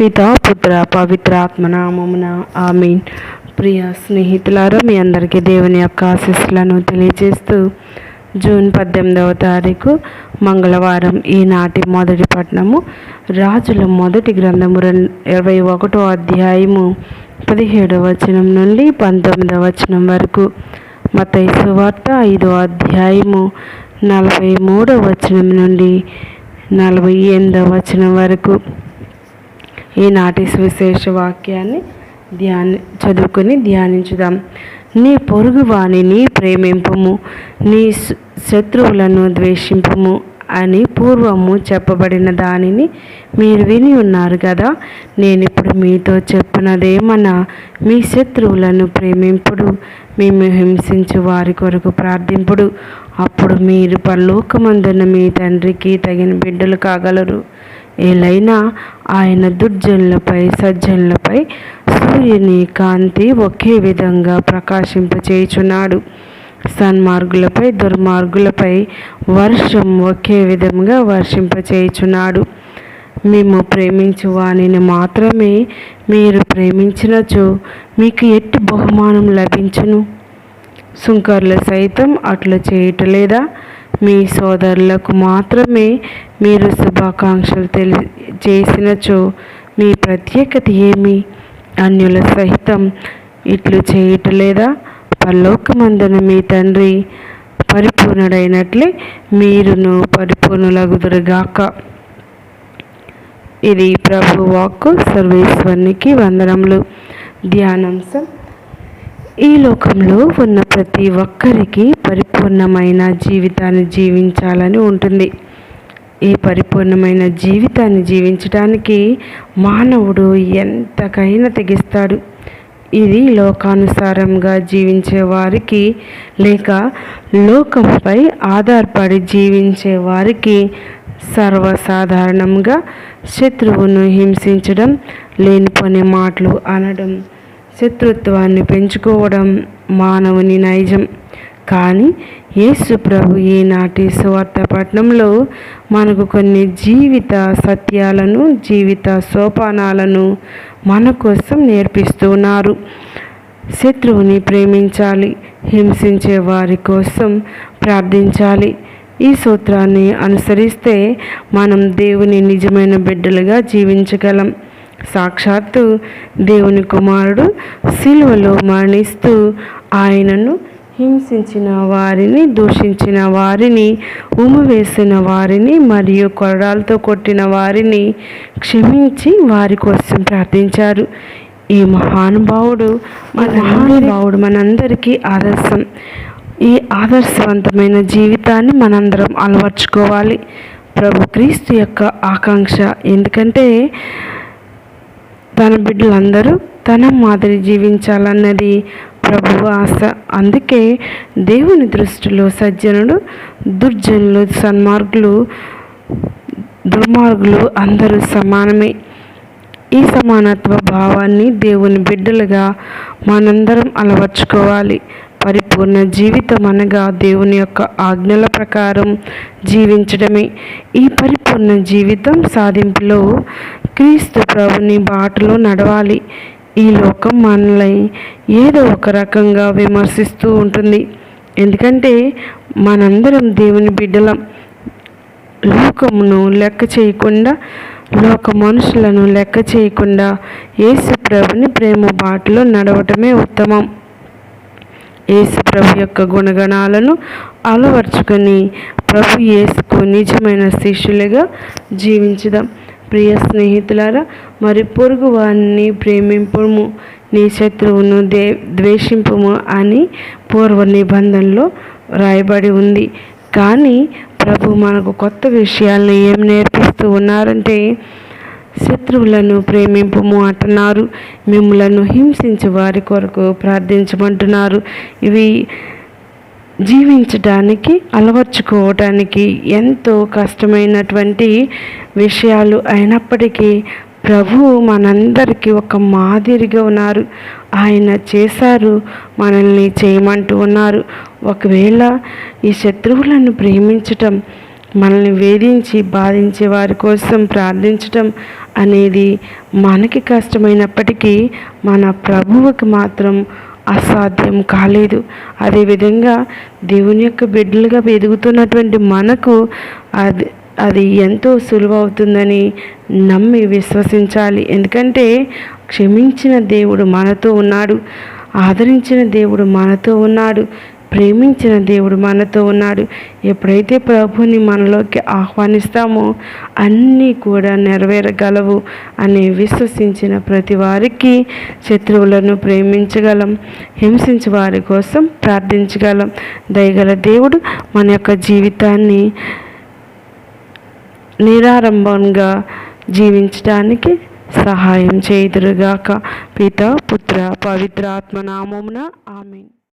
పితా పుత్ర పవిత్ర ఆత్మనామమున ఆమీన్. ప్రియ స్నేహితులారా మీ అందరికీ దేవుని యొక్క ఆశీస్సులను తెలియజేస్తూ జూన్ పద్దెనిమిదవ తారీఖు మంగళవారం ఈనాటి మొదటి పట్టణము రాజుల మొదటి గ్రంథము రెండు ఇరవై ఒకటో అధ్యాయము పదిహేడవ వచనం నుండి పంతొమ్మిదవ వచనం వరకు. మతైసు వార్త ఐదో అధ్యాయము నలభై మూడవ వచనం నుండి నలభై ఎనిమిదవ వచనం వరకు. ఈనాటి సువిశేష వాక్యాన్ని ధ్యాని చదువుకొని ధ్యానించుదాం. నీ పొరుగు వాణిని ప్రేమింపము నీ శత్రువులను ద్వేషింపము అని పూర్వము చెప్పబడిన దానిని మీరు విని ఉన్నారు కదా నేను ఇప్పుడు మీతో చెప్పినదేమన్నా మీ శత్రువులను ప్రేమింపుడు మేము హింసించు వారి కొరకు ప్రార్థింపుడు. అప్పుడు మీరు పరలోకమందున మీ తండ్రికి తగిన బిడ్డలు కాగలరు. ఏలైనా ఆయన దుర్జనులపై సజ్జనులపై సూర్యుని కాంతి ఒకే విధంగా ప్రకాశింపచేయుచున్నాడు. సన్మార్గులపై దుర్మార్గులపై వర్షం ఒకే విధంగా వర్షింపచేయుచున్నాడు. మేము ప్రేమించు వానిని మాత్రమే మీరు ప్రేమించినచో మీకు ఎట్టి బహుమానం లభించును? సుంకర్లు సైతం అట్లా చేయటలేదా మీ సోదరులకు మాత్రమే మీరు శుభాకాంక్షలు తెలి చేసినచో మీ ప్రత్యేకత ఏమి? అన్యుల సహితం ఇట్లు చేయటలేదా? పరలోకమందున మీ తండ్రి పరిపూర్ణుడైనట్లే మీరును పరిపూర్ణులగుదురుగాక. ఇది ప్రభు వాక్కు సర్వేశ్వరునికి వందనములు. ధ్యానాంశం ఈ లోకంలో ఉన్న ప్రతి ఒక్కరికి పరిపూర్ణమైన జీవితాన్ని జీవించాలని ఉంటుంది. ఈ పరిపూర్ణమైన జీవితాన్ని జీవించడానికి మానవుడు ఎంతకైనా తెగిస్తాడు. ఇది లోకానుసారంగా జీవించే వారికి లేక లోకంపై ఆధారపడి జీవించే వారికి సర్వసాధారణంగా శత్రువును హింసించడం లేనిపోని మాటలు అనడం. శత్రుత్వాన్ని పెంచుకోవడం మానవుని నైజం. కానీ యేసు ప్రభు ఈనాటి సువార్త పట్టణంలో మనకు కొన్ని జీవిత సత్యాలను జీవిత సోపానాలను మన కోసం నేర్పిస్తున్నారు. శత్రువుని ప్రేమించాలి హింసించే వారి కోసం ప్రార్థించాలి. ఈ సూత్రాన్ని అనుసరిస్తే మనం దేవుని నిజమైన బిడ్డలుగా జీవించగలం. సాక్షాత్తు దేవుని కుమారుడు సిలువలో మరణిస్తూ ఆయనను హింసించిన వారిని దూషించిన వారిని ఉమ్మవేసిన వారిని మరియు కొరడాలతో కొట్టిన వారిని క్షమించి వారి కోసం ప్రార్థించారు. ఈ మహానుభావుడు మన మహానుభావుడు మనందరికీ ఆదర్శం. ఈ ఆదర్శవంతమైన జీవితాన్ని మనందరం అలవర్చుకోవాలి. ప్రభు క్రీస్తు యొక్క ఆకాంక్ష. ఎందుకంటే తన బిడ్డలందరూ తన మాదిరి జీవించాలన్నది ప్రభువు ఆశ. అందుకే దేవుని దృష్టిలో సజ్జనుడు దుర్జనులు సన్మార్గులు దుర్మార్గులు అందరూ సమానమే. ఈ సమానత్వ భావాన్ని దేవుని బిడ్డలుగా మనందరం అలవర్చుకోవాలి. పరిపూర్ణ జీవితం అనగా దేవుని యొక్క ఆజ్ఞల ప్రకారం జీవించడమే. ఈ పరిపూర్ణ జీవితం సాధింపులో క్రీస్తు ప్రభుని బాటలో నడవాలి. ఈ లోకం మనల్ని ఏదో ఒక రకంగా విమర్శిస్తూ ఉంటుంది. ఎందుకంటే మనందరం దేవుని బిడ్డలం. లోకమును లెక్క చేయకుండా లోక మనుషులను లెక్క చేయకుండా యేసు ప్రభుని ప్రేమ బాటలో నడవటమే ఉత్తమం. యేసు ప్రభు యొక్క గుణగణాలను అలవర్చుకొని ప్రభు యేసుకు నిజమైన శిష్యులుగా జీవించుదాం. ప్రియ స్నేహితులారా మరి పొరుగు వారిని ప్రేమింపము నీ శత్రువును దే ద్వేషింపము అని పూర్వ నిబంధనలో రాయబడి ఉంది. కానీ ప్రభు మనకు కొత్త విషయాలను ఏం నేర్పిస్తూ ఉన్నారంటే శత్రువులను ప్రేమింపము అంటున్నారు. మిమ్మలను హింసించి వారి కొరకు ప్రార్థించమంటున్నారు. ఇవి జీవించడానికి అలవర్చుకోవడానికి ఎంతో కష్టమైనటువంటి విషయాలు అయినప్పటికీ ప్రభువు మనందరికీ ఒక మాదిరిగా ఉన్నారు. ఆయన చేశారు మనల్ని చేయమంటూ ఉన్నారు. ఒకవేళ ఈ శత్రువులను ప్రేమించటం మనల్ని వేధించి బాధించే వారి కోసం ప్రార్థించటం అనేది మనకి కష్టమైనప్పటికీ మన ప్రభువుకి మాత్రం అసాధ్యం కాలేదు. అదేవిధంగా దేవుని యొక్క బిడ్డలుగా ఎదుగుతున్నటువంటి మనకు అది అది ఎంతో సులువవుతుందని నమ్మి విశ్వసించాలి. ఎందుకంటే క్షమించిన దేవుడు మనతో ఉన్నాడు ఆదరించిన దేవుడు మనతో ఉన్నాడు. ప్రేమించిన దేవుడు మనతో ఉన్నాడు. ఎప్పుడైతే ప్రభుని మనలోకి ఆహ్వానిస్తామో అన్నీ కూడా నెరవేరగలవు అని విశ్వసించిన ప్రతి వారికి శత్రువులను ప్రేమించగలం. హింసించే వారి కోసం ప్రార్థించగలం. దయగల దేవుడు మన యొక్క జీవితాన్ని నిరారంభంగా జీవించడానికి సహాయం చేయుదురుగాక. పిత పుత్ర పవిత్ర ఆత్మనామమున ఆమెన్.